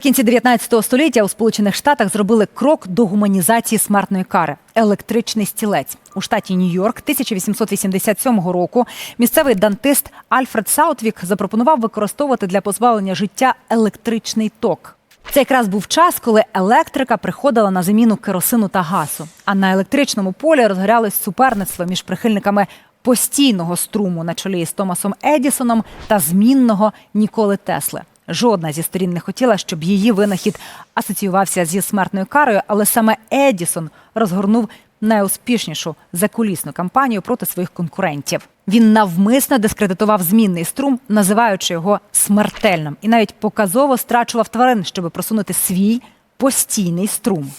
В кінці 19 століття у Сполучених Штатах зробили крок до гуманізації смертної кари електричний стілець. У штаті Нью-Йорк 1887 року місцевий дантист Альфред Саутвік запропонував використовувати для позбавлення життя електричний ток. Це якраз був час, коли електрика приходила на заміну керосину та газу. А на електричному полі розгорялось суперництво між прихильниками постійного струму на чолі з Томасом Едісоном та змінного Ніколи Тесли. Жодна зі сторін не хотіла, щоб її винахід асоціювався зі смертною карою, але саме Едісон розгорнув найуспішнішу закулісну кампанію проти своїх конкурентів. Він навмисно дискредитував змінний струм, називаючи його смертельним, і навіть показово страчував тварин, щоб просунути свій постійний струм.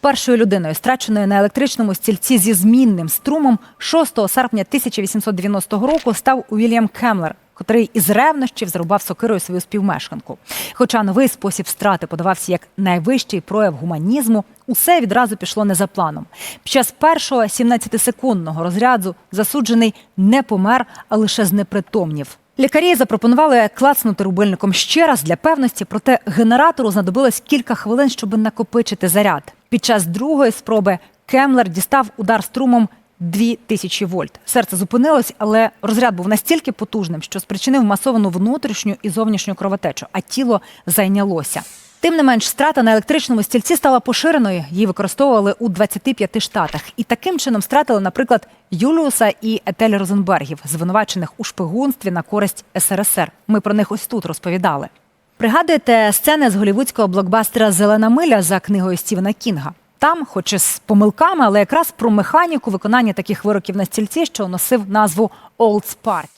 Першою людиною, страченою на електричному стільці зі змінним струмом, 6 серпня 1890 року став Уільям Кемлер, котрий із ревнощів зарубав сокирою свою співмешканку. Хоча новий спосіб страти подавався як найвищий прояв гуманізму, усе відразу пішло не за планом. Під час першого 17-секундного розряду засуджений не помер, а лише знепритомнів. Лікарі запропонували клацнути рубильником ще раз для певності, проте генератору знадобилось кілька хвилин, щоб накопичити заряд. Під час другої спроби Кемлер дістав удар струмом 2000 вольт. Серце зупинилось, але розряд був настільки потужним, що спричинив масовану внутрішню і зовнішню кровотечу, а тіло зайнялося. Тим не менш, страта на електричному стільці стала поширеною. Її використовували у 25 штатах. І таким чином стратили, наприклад, Юліуса і Етель Розенбергів, звинувачених у шпигунстві на користь СРСР. Ми про них ось тут розповідали. Пригадуєте сцени з голівудського блокбастера Зелена миля за книгою Стівена Кінга. Там, хоч і з помилками, але якраз про механіку виконання таких вироків на стільці, що носив назву Олд Спаркі.